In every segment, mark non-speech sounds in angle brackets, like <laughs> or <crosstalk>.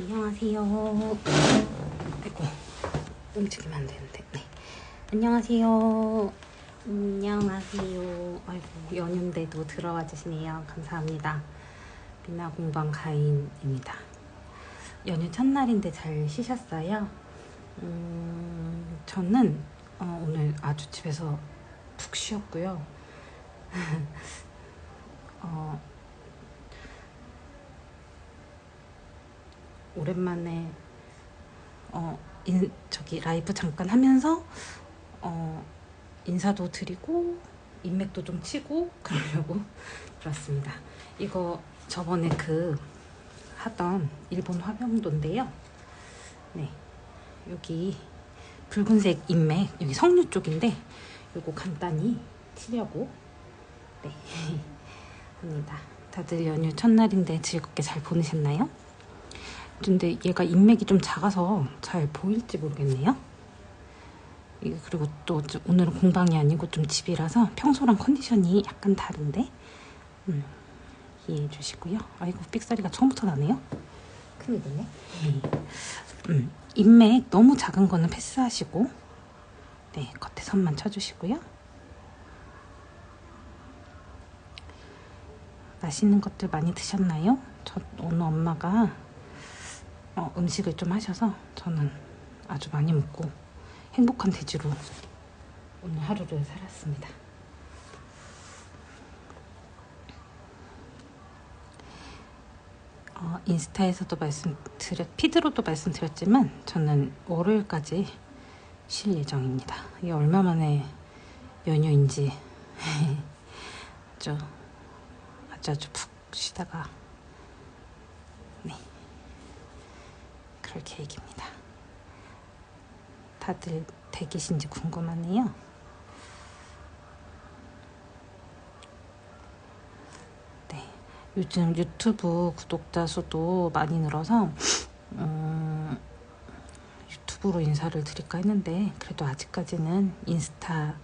안녕하세요. 아이고, 움직이면 안 되는데. 네. 안녕하세요. 안녕하세요. 아이고, 연휴인데도 들어와 주시네요. 감사합니다. 미나 공방 가인입니다. 연휴 첫날인데 잘 쉬셨어요? 음, 저는 어, 오늘 아주 집에서 푹 쉬었고요. <laughs> 어, 오랜만에 어, 인, 저기 라이브 잠깐 하면서 어, 인사도 드리고 인맥도 좀 치고 그러려고 <laughs> 들었습니다. 이거 저번에 그 하던 일본 화병도인데요. 네, 여기 붉은색 인맥 여기 석류 쪽인데 요거 간단히 치려고 네 <laughs> 합니다. 다들 연휴 첫날인데 즐겁게 잘 보내셨나요? 근데 얘가 인맥이 좀 작아서 잘 보일지 모르겠네요. 그리고 또 오늘은 공방이 아니고 좀 집이라서 평소랑 컨디션이 약간 다른데 음, 이해해 주시고요. 아이고 삑사리가 처음부터 나네요. 큰일이네. 음, 인맥 너무 작은 거는 패스하시고 네 겉에 선만 쳐주시고요. 맛있는 것들 많이 드셨나요? 저 오늘 엄마가 어, 음식을 좀 하셔서 저는 아주 많이 먹고 행복한 돼지로 오늘 하루를 살았습니다. 어, 인스타에서도 말씀드렸, 피드로도 말씀드렸지만 저는 월요일까지 쉴 예정입니다. 이게 얼마 만에 연휴인지 <laughs> 아주 아주 아주 푹 쉬다가 네 그럴 계획입니다. 다들 대기신지 궁금하네요. 네, 요즘 유튜브 구독자 수도 많이 늘어서 음, 유튜브로 인사를 드릴까 했는데 그래도 아직까지는 인스타로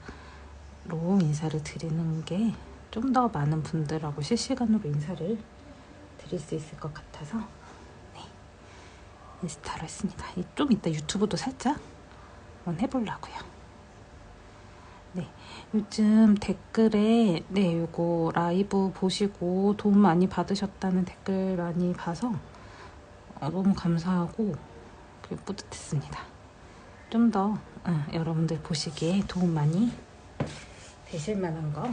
인사를 드리는 게 좀 더 많은 분들하고 실시간으로 인사를 드릴 수 있을 것 같아서 네, 인스타로 했습니다. 좀 이따 유튜브도 살짝 한번 해보려고요. 네, 요즘 댓글에 네, 요거 라이브 보시고 도움 많이 받으셨다는 댓글 많이 봐서 어, 너무 감사하고 뿌듯했습니다. 좀더 어, 여러분들 보시기에 도움 많이 되실 만한 거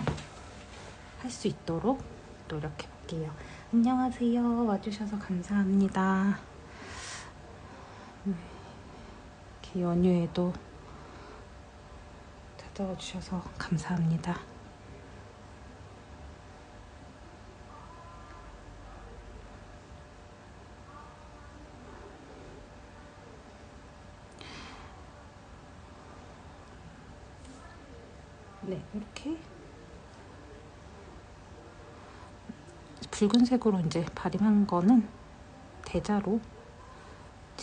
할 수 있도록 노력해 볼게요. 안녕하세요. 와주셔서 감사합니다. 이렇게 연휴에도 찾아와 주셔서 감사합니다. 네, 이렇게 붉은색으로 이제 발림한 거는 대자로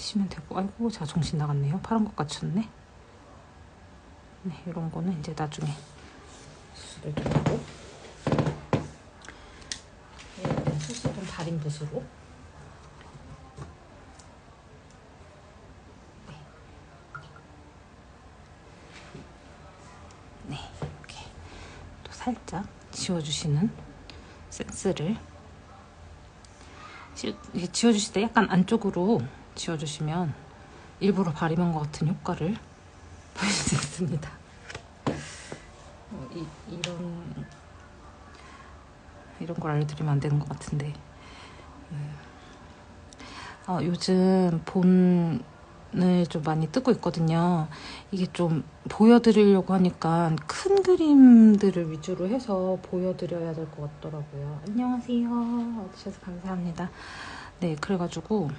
치시면 되고 아이고 제가 정신 나갔네요. 파란 것 갖췄네. 네, 이런 거는 이제 나중에 수술을 좀 하고 이런 수술은 다린 붓으로 네, 이렇게 또 살짝 지워주시는 센스를 지워주실 때 약간 안쪽으로 지워주시면 일부러 바리는 것 같은 효과를 <laughs> 있습니다. 어, 이, 이런 이런 걸 알려드리면 안 되는 것 같은데 음. 어, 요즘 본 을 좀 많이 뜨고 있거든요. 이게 좀 보여드리려고 하니까 큰 그림들을 위주로 해서 보여드려야 될 것 같더라고요. 안녕하세요. 와주셔서 감사합니다. 네, 그래가지고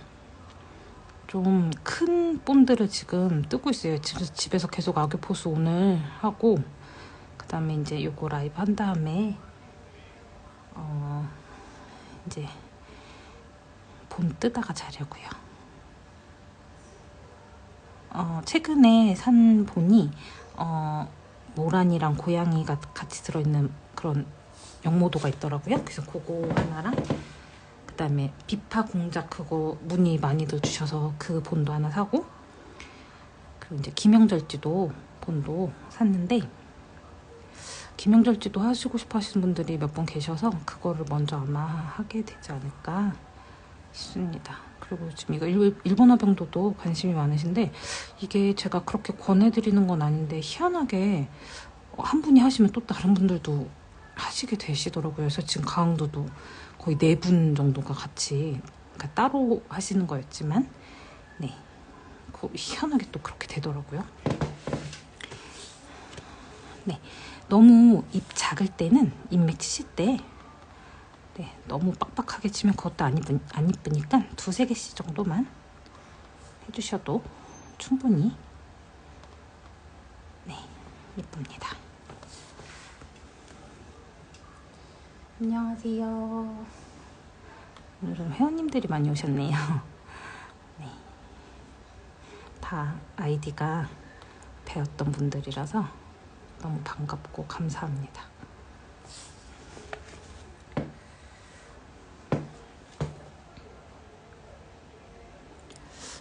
좀 큰 뽐들을 지금 뜨고 있어요. 집에서, 집에서 계속 악교 포스 오늘 하고 그 다음에 이제 요거 라이브 한 다음에 어 이제 본 뜨다가 자려고요. 어 최근에 산 본이 어 모란이랑 고양이가 같이 들어있는 그런 영모도가 있더라고요. 그래서 그거 하나랑 그다음에 비파 공작 그거 문의 많이들 주셔서 그 본도 하나 사고 그리고 이제 김영절지도 본도 샀는데 김영절지도 하시고 싶어 하시는 분들이 몇 분 계셔서 그거를 먼저 아마 하게 되지 않을까 싶습니다. 그리고 지금 이거 일- 일본어 병도도 관심이 많으신데 이게 제가 그렇게 권해드리는 건 아닌데 희한하게 한 분이 하시면 또 다른 분들도 하시게 되시더라고요. 그래서 지금 강원도도 거의 네 분 정도가 같이 그러니까 따로 하시는 거였지만 네, 그 희한하게 또 그렇게 되더라고요. 네, 너무 입 작을 때는 인맥 치실 때 네, 너무 빡빡하게 치면 그것도 안, 이쁘, 안 이쁘니까 두세 개씩 정도만 해주셔도 충분히 네, 이쁩니다. 안녕하세요. 오늘 좀 회원님들이 많이 오셨네요. 네. 다 아이디가 배웠던 분들이라서 너무 반갑고 감사합니다.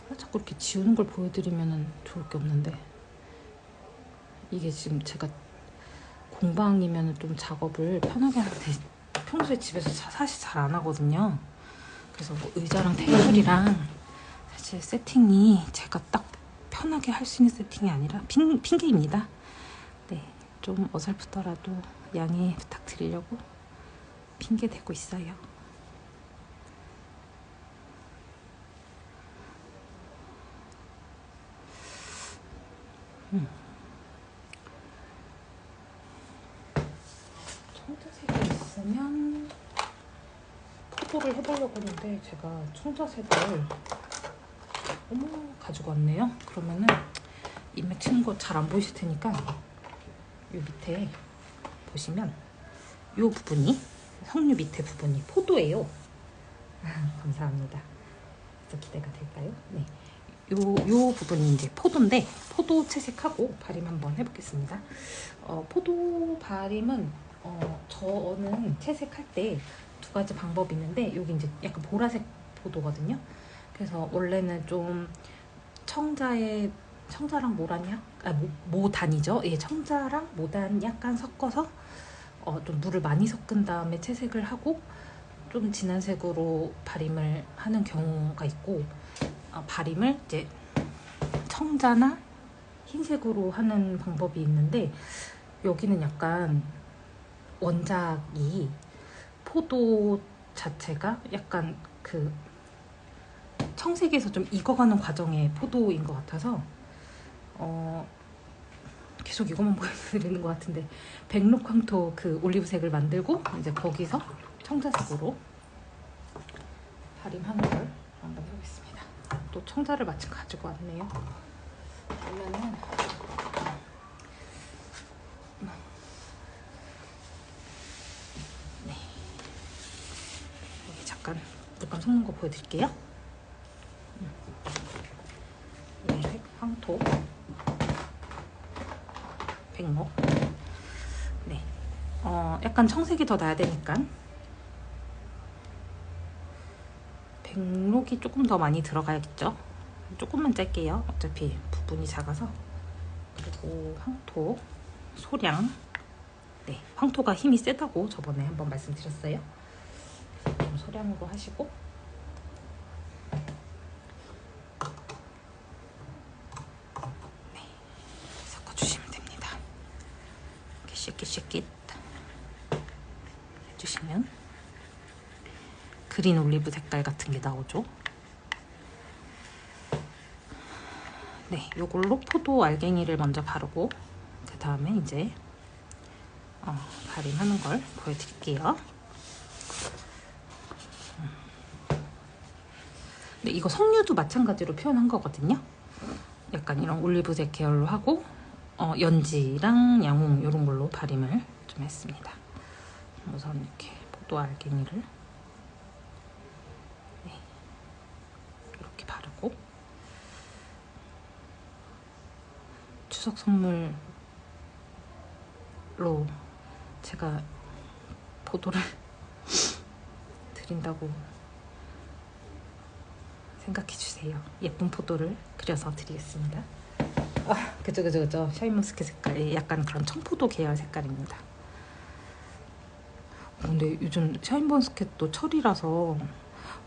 아, 자꾸 이렇게 지우는 걸 보여드리면 좋을 게 없는데 이게 지금 제가 공방이면 좀 작업을 편하게 하는데 평소에 집에서 사- 사실 잘 안 하거든요. 그래서 뭐 의자랑 테이블이랑 사실 세팅이 제가 딱 편하게 할 수 있는 세팅이 아니라 핑, 핑계입니다. 네, 좀 어설프더라도 양해 부탁드리려고 핑계 대고 있어요. 청 있으면 포도를 해보려고 하는데 제가 청자색을 어머 가지고 왔네요. 그러면은 인맥 치는 거 잘 안 보이실 테니까 요 밑에 보시면 요 부분이 석류 밑에 부분이 포도예요. <laughs> 감사합니다. 그래서 기대가 될까요? 네. 요, 요 부분이 이제 포도인데 포도 채색하고 발림 한번 해보겠습니다. 어, 포도 발림은 어, 저는 채색할 때 두 가지 방법이 있는데 여기 이제 약간 보라색 포도거든요. 그래서 원래는 좀 청자에 청자랑 모란이 약, 아, 모, 모단이죠. 예, 청자랑 모단 약간 섞어서 어, 좀 물을 많이 섞은 다음에 채색을 하고 좀 진한 색으로 발림을 하는 경우가 있고 어, 발림을 이제 청자나 흰색으로 하는 방법이 있는데 여기는 약간 원작이 포도 자체가 약간 그 청색에서 좀 익어가는 과정의 포도인 것 같아서 어 계속 이것만 <laughs> 보여드리는 것 같은데 백록황토 그 올리브색을 만들고 이제 거기서 청자색으로 발림하는 걸 한번 해보겠습니다. 또 청자를 마침 가지고 왔네요. 그러면은 네 여기 잠깐 섞는 거 보여드릴게요. 음. 얘를 황토 백목 네 어, 약간 청색이 더 나야 되니까 백록이 조금 더 많이 들어가야겠죠. 조금만 짤게요. 어차피 부분이 작아서. 그리고 황토, 소량. 네, 황토가 힘이 세다고 저번에 한번 말씀드렸어요. 좀 소량으로 하시고. 네, 섞어주시면 됩니다. 이렇게 쉐킷쉐킷 해주시면 그린 올리브 색깔 같은 게 나오죠. 네, 요걸로 포도 알갱이를 먼저 바르고 그 다음에 이제 어, 발림하는 걸 보여드릴게요. 음. 네, 이거 석류도 마찬가지로 표현한 거거든요. 약간 이런 올리브색 계열로 하고 어, 연지랑 양홍 이런 걸로 발림을 좀 했습니다. 우선 이렇게 포도 알갱이를 이렇게 바르고 추석 선물로 제가 포도를 <laughs> 드린다고 생각해 주세요. 예쁜 포도를 그려서 드리겠습니다. 아, 그죠, 그죠, 그죠. 샤인머스켓 색깔이 약간 그런 청포도 계열 색깔입니다. 어, 근데 요즘 샤인머스켓도 철이라서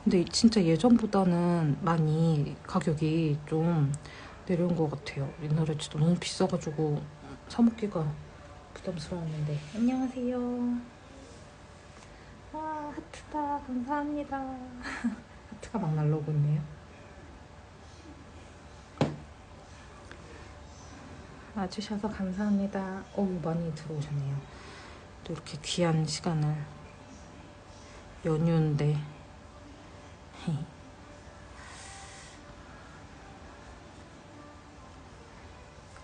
근데 진짜 예전보다는 많이 가격이 좀 내려온 것 같아요. 옛날에 진짜 너무 비싸가지고 사 먹기가 부담스러웠는데. 안녕하세요. 와 하트다 감사합니다. <laughs> 하트가 막 날라오고 있네요. 와주셔서 감사합니다. 어우 많이 들어오셨네요. 또 이렇게 귀한 시간을 연휴인데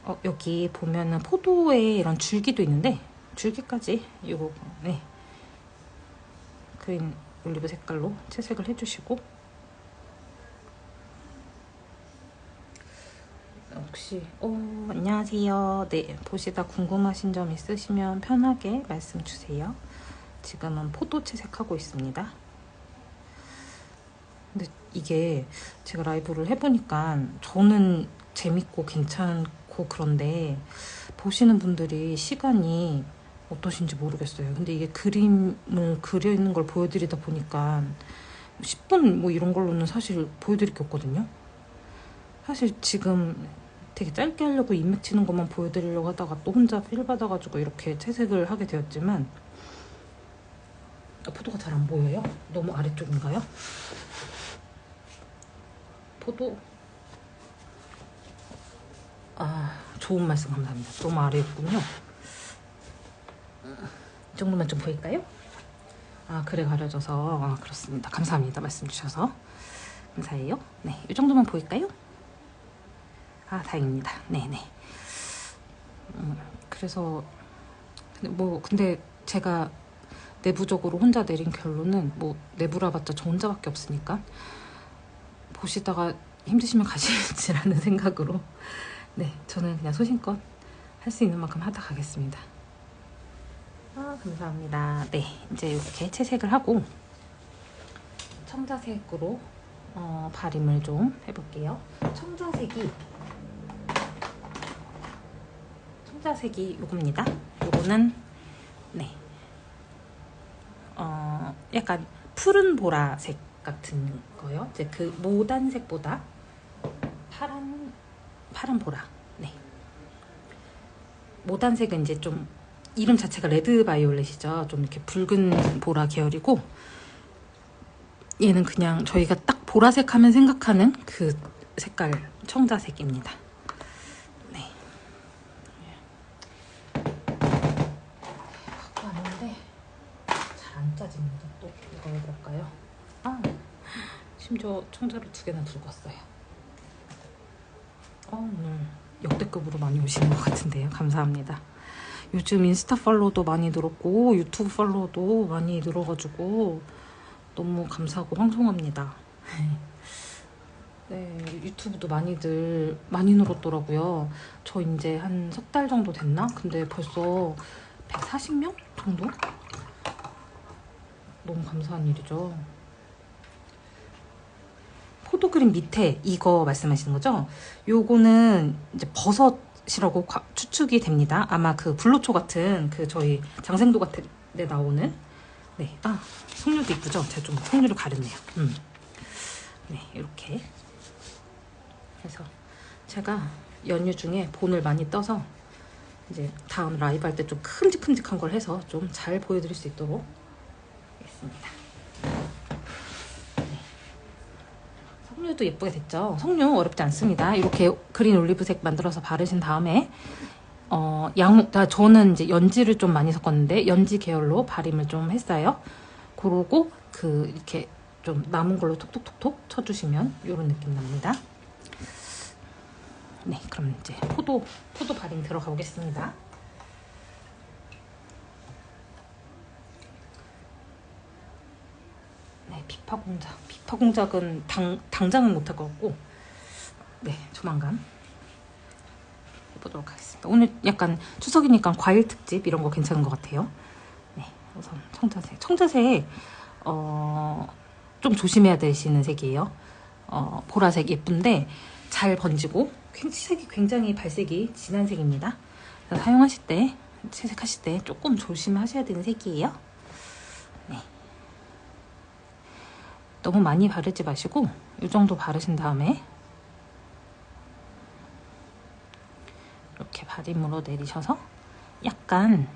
어, 여기 보면은 포도에 이런 줄기도 있는데 줄기까지 이거 네 그린 올리브 색깔로 채색을 해주시고 혹시 어, 안녕하세요. 네 보시다 궁금하신 점 있으시면 편하게 말씀 주세요. 지금은 포도 채색하고 있습니다. 근데 이게 제가 라이브를 해보니까 저는 재밌고 괜찮고 그런데 보시는 분들이 시간이 어떠신지 모르겠어요. 근데 이게 그림을 그려 있는 걸 보여드리다 보니까 10분 뭐 이런 걸로는 사실 보여드릴 게 없거든요. 사실 지금 되게 짧게 하려고 인맥 치는 것만 보여드리려고 하다가 또 혼자 필 받아가지고 이렇게 채색을 하게 되었지만 아, 포도가 잘 안 보여요? 너무 아래쪽인가요? 포도 아 좋은 말씀 감사합니다. 너무 아래였군요. 이 정도만 좀 보일까요? 아 그래 가려져서 아, 그렇습니다. 감사합니다. 말씀 주셔서 감사해요. 네, 이 정도만 보일까요? 아 다행입니다. 네네. 음, 그래서 근데 뭐 근데 제가 내부적으로 혼자 내린 결론은 뭐 내부라봤자 저 혼자밖에 없으니까 보시다가 힘드시면 <laughs> 가실지라는 생각으로 네 저는 그냥 소신껏 할 수 있는 만큼 하다 가겠습니다. 아 감사합니다. 네 이제 이렇게 채색을 하고 청자색으로 어, 발림을 좀 해볼게요. 청자색이 청자색이 요겁니다. 요거는 네 어, 약간 푸른 보라색 같은 거요. 이제 그 모단색보다 파란 파란 보라. 네. 모단색은 이제 좀 이름 자체가 레드 바이올렛이죠. 좀 이렇게 붉은 보라 계열이고 얘는 그냥 저희가 딱 보라색 하면 생각하는 그 색깔 청자색입니다. 네. 갖고 왔는데 짜집니다. 또 이거 왜 그럴까요? 아, 심지어 청자를 두 개나 들고 왔어요. 어, 오늘 역대급으로 많이 오시는 것 같은데요. 감사합니다. 요즘 인스타 팔로우도 많이 늘었고 유튜브 팔로우도 많이 늘어가지고 너무 감사하고 황송합니다. 네, 유튜브도 많이들 많이 늘었더라고요. 저 이제 한 석 달 정도 됐나? 근데 벌써 140명 정도? 너무 감사한 일이죠. 포도 그림 밑에 이거 말씀하시는 거죠? 요거는 이제 버섯이라고 과- 추측이 됩니다. 아마 그 불로초 같은 그 저희 장생도 같은 데 나오는 네, 아 석류도 이쁘죠? 제가 좀 석류를 가렸네요. 음. 네, 이렇게 해서 제가 연휴 중에 본을 많이 떠서 이제 다음 라이브 할 때 좀 큼직큼직한 걸 해서 좀 잘 보여드릴 수 있도록 하겠습니다. 석류도 예쁘게 됐죠? 석류 어렵지 않습니다. 이렇게 그린 올리브색 만들어서 바르신 다음에 어, 양, 아, 저는 이제 연지를 좀 많이 섞었는데 연지 계열로 발림을 좀 했어요. 그러고 그 이렇게 좀 남은 걸로 톡톡톡톡 쳐주시면 이런 느낌 납니다. 네, 그럼 이제 포도 포도 발림 들어가 보겠습니다. 네, 비파 공작. 비파 공작은 당 당장은 못할 것 같고, 네, 조만간 해보도록 하겠습니다. 오늘 약간 추석이니까 과일 특집 이런 거 괜찮은 것 같아요. 네, 우선 청자색. 청자색 어, 좀 조심해야 되시는 색이에요. 어, 보라색 예쁜데 잘 번지고 굉- 색이 굉장히 발색이 진한 색입니다. 사용하실 때 채색하실 때 조금 조심하셔야 되는 색이에요. 너무 많이 바르지 마시고 이 정도 바르신 다음에 이렇게 바림으로 내리셔서 약간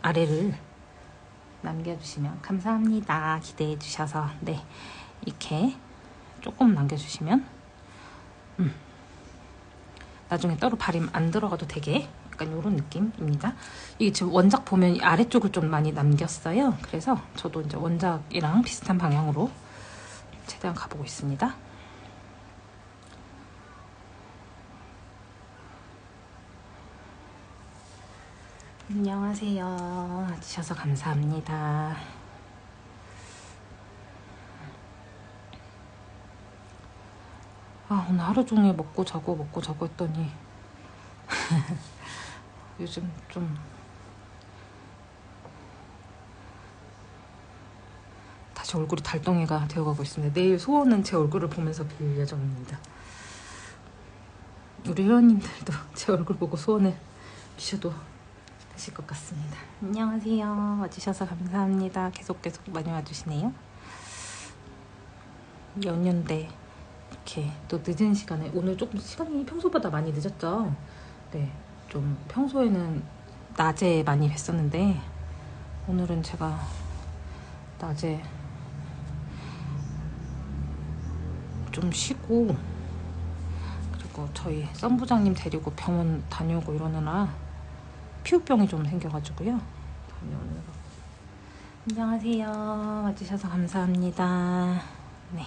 아래를 남겨주시면 감사합니다. 기대해 주셔서 네 이렇게 조금 남겨주시면 음, 나중에 따로 바림 안 들어가도 되게 약간 이런 느낌입니다. 이게 지금 원작 보면 이 아래쪽을 좀 많이 남겼어요. 그래서 저도 이제 원작이랑 비슷한 방향으로 최대한 가보고 있습니다. 안녕하세요. 와주셔서 감사합니다. 아, 오늘 하루 종일 먹고 자고 먹고 자고 했더니 <laughs> 요즘 좀 다시 얼굴이 달덩이가 되어가고 있습니다. 내일 소원은 제 얼굴을 보면서 빌 예정입니다. 우리 회원님들도 제 얼굴 보고 소원을 비셔도 되실 것 같습니다. 안녕하세요. 와주셔서 감사합니다. 계속 계속 많이 와주시네요. 연휴인데 이렇게 또 늦은 시간에 오늘 조금 시간이 평소보다 많이 늦었죠. 네, 좀 평소에는 낮에 많이 뵀었는데 오늘은 제가 낮에 좀 쉬고 그리고 저희 썸 부장님 데리고 병원 다녀오고 이러느라 피부병이 좀 생겨가지고요. 다녀오느라. 안녕하세요. 와주셔서 감사합니다. 네.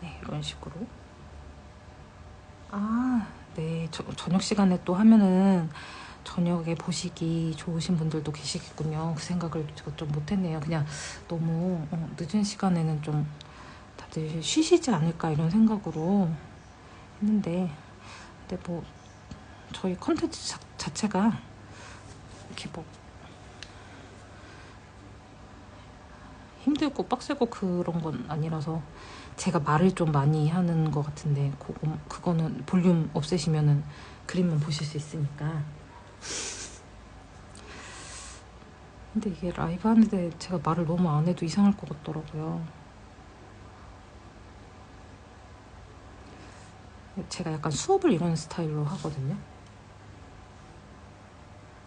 네, 이런 식으로. 아, 네. 저, 저녁 시간에 또 하면은 저녁에 보시기 좋으신 분들도 계시겠군요. 그 생각을 제가 좀 못했네요. 그냥 너무 어, 늦은 시간에는 좀 다들 쉬시지 않을까 이런 생각으로 했는데, 근데 뭐 저희 컨텐츠 자, 자체가 이렇게 뭐 힘들고 빡세고 그런 건 아니라서 제가 말을 좀 많이 하는 것 같은데 그거, 그거는 볼륨 없애시면은 그림만 보실 수 있으니까 근데 이게 라이브 하는데 제가 말을 너무 안 해도 이상할 것 같더라고요. 제가 약간 수업을 이런 스타일로 하거든요.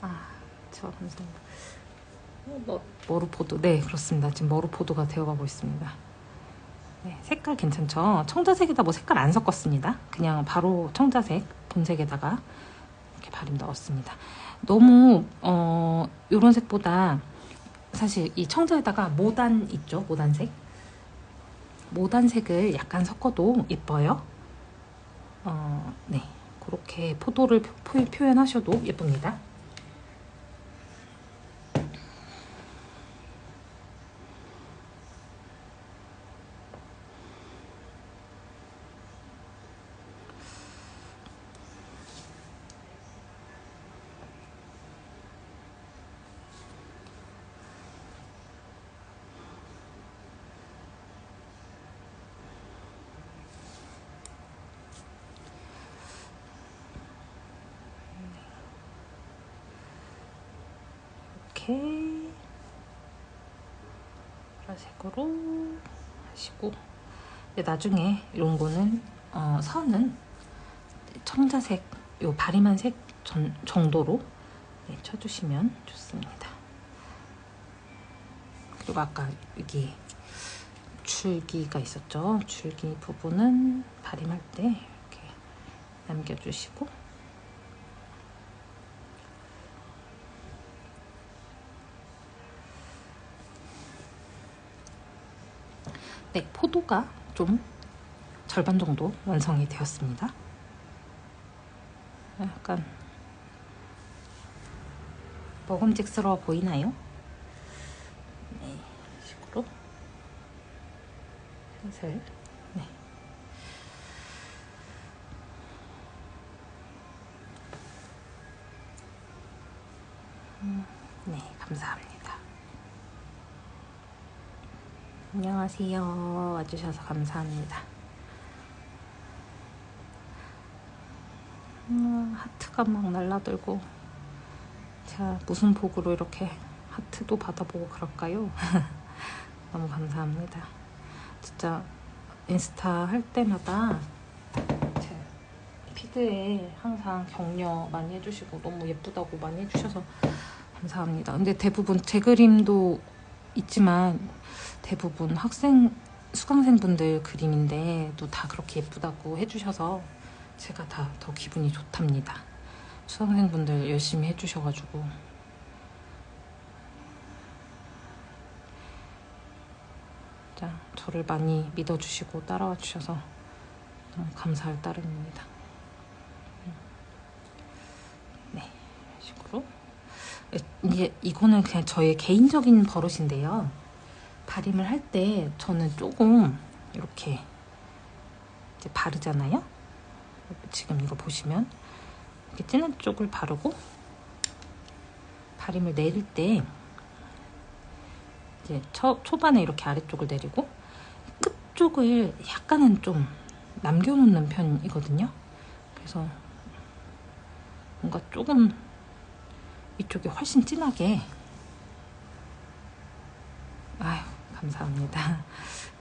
아, 저 감사합니다. 어, 머, 머루포도 네 그렇습니다. 지금 머루포도가 되어가고 있습니다. 네, 색깔 괜찮죠? 청자색에다 뭐 색깔 안 섞었습니다. 그냥 바로 청자색 본색에다가 이렇게 바림 넣었습니다. 너무 어 요런 색보다 사실 이 청자에다가 모단 있죠? 모단색? 모단색을 약간 섞어도 예뻐요? 어, 네. 그렇게 포도를 표, 표현하셔도 예쁩니다 이렇게 보라색으로 하시고 나중에 이런 거는 어, 선은 청자색 요 바리만 색 전, 정도로 네, 쳐주시면 좋습니다. 그리고 아까 여기 줄기가 있었죠. 줄기 부분은 바림할 때 이렇게 남겨주시고 네, 포도가 좀 절반 정도 완성이 되었습니다. 약간 먹음직스러워 보이나요? 네, 이런 식으로 슬슬 네. 음, 네, 감사합니다. 안녕하세요. 와주셔서 감사합니다. 음, 하트가 막 날라들고 제가 무슨 복으로 이렇게 하트도 받아보고 그럴까요? <laughs> 너무 감사합니다. 진짜 인스타 할 때마다 제 피드에 항상 격려 많이 해주시고 너무 예쁘다고 많이 해주셔서 감사합니다. 근데 대부분 제 그림도 있지만 대부분 학생 수강생분들 그림인데 또 다 그렇게 예쁘다고 해주셔서 제가 다 더 기분이 좋답니다. 수강생분들 열심히 해주셔가지고 진짜 저를 많이 믿어주시고 따라와 주셔서 너무 감사할 따름입니다. 음. 네, 이런 식으로 이제 이거는 그냥 저의 개인적인 버릇인데요. 바림을 할 때 저는 조금 이렇게 이제 바르잖아요. 지금 이거 보시면 이렇게 진한 쪽을 바르고 바림을 내릴 때 이제 초, 초반에 이렇게 아래쪽을 내리고 끝 쪽을 약간은 좀 남겨놓는 편이거든요. 그래서 뭔가 조금 이쪽이 훨씬 진하게 아유 감사합니다.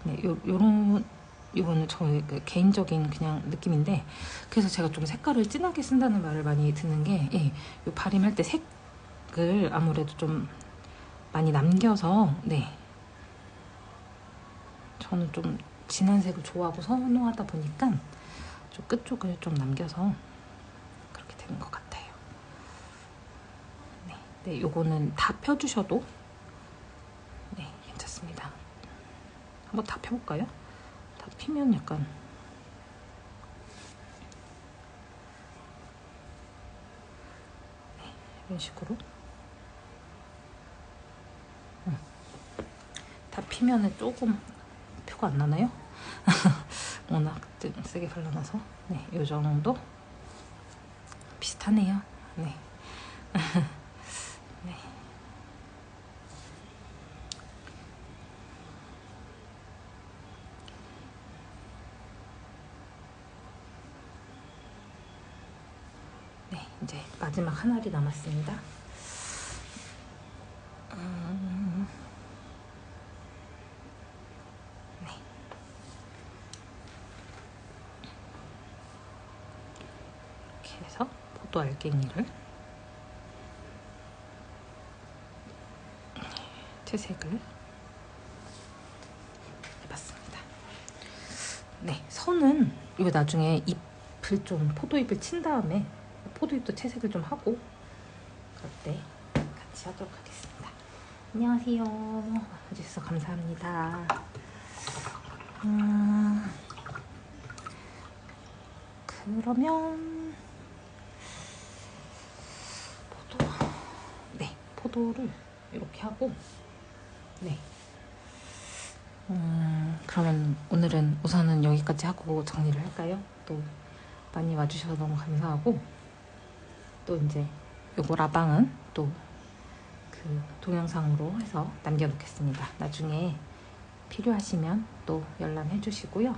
네, 요, 요런 이거는 저의 그 개인적인 그냥 느낌인데 그래서 제가 좀 색깔을 진하게 쓴다는 말을 많이 듣는 게 예, 요 발림할 때 색을 아무래도 좀 많이 남겨서 네 저는 좀 진한 색을 좋아하고 선호하다 보니까 좀 끝쪽을 좀 남겨서 그렇게 되는 것 같아요. 네, 네 요거는 다 펴주셔도 네 괜찮습니다. 한번 다 펴볼까요? 다 피면 약간 네, 이런 식으로 음. 다 피면은 조금 표가 안 나나요? <laughs> 워낙 세게 발라놔서 네, 요 정도 비슷하네요. 네. 네. <laughs> 네, 이제 마지막 한 알이 남았습니다. 음, 네. 이렇게 해서 포도 알갱이를 채색을 해봤습니다. 네, 선은 이거 나중에 잎을 좀 포도잎을 친 다음에 포도잎도 채색을 좀 하고 그럴 때 같이 하도록 하겠습니다. 안녕하세요. 와주셔서 감사합니다. 음, 그러면 포도 네 포도를 이렇게 하고 네 음, 그러면 오늘은 우선은 여기까지 하고 정리를 할까요? 또 많이 와주셔서 너무 감사하고 또 이제 요거 라방은 또 그 동영상으로 해서 남겨놓겠습니다. 나중에 필요하시면 또 연락해 주시고요.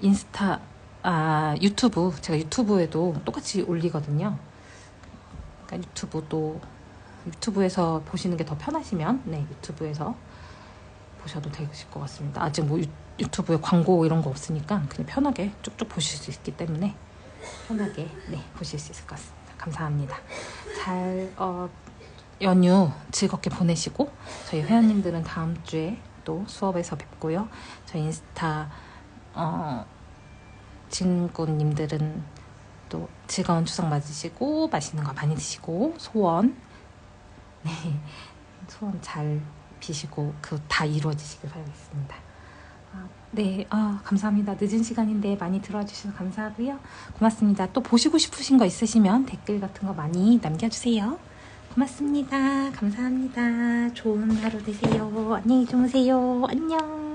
인스타, 아, 유튜브, 제가 유튜브에도 똑같이 올리거든요. 그러니까 유튜브도, 유튜브에서 보시는 게 더 편하시면, 네, 유튜브에서 보셔도 되실 것 같습니다. 아직 뭐 유, 유튜브에 광고 이런 거 없으니까 그냥 편하게 쭉쭉 보실 수 있기 때문에 편하게, 네, 보실 수 있을 것 같습니다. 감사합니다. 잘, 어, 연휴 즐겁게 보내시고 저희 회원님들은 다음 주에 또 수업에서 뵙고요. 저희 인스타 어, 친구님들은 또 즐거운 추석 맞으시고 맛있는 거 많이 드시고 소원 <laughs> 네 소원 잘 비시고 그 다 이루어지시길 바라겠습니다. 아, 네, 아, 감사합니다. 늦은 시간인데 많이 들어와 주셔서 감사하고요. 고맙습니다. 또 보시고 싶으신 거 있으시면 댓글 같은 거 많이 남겨주세요. 고맙습니다. 감사합니다. 좋은 하루 되세요. 안녕히 주무세요. 안녕.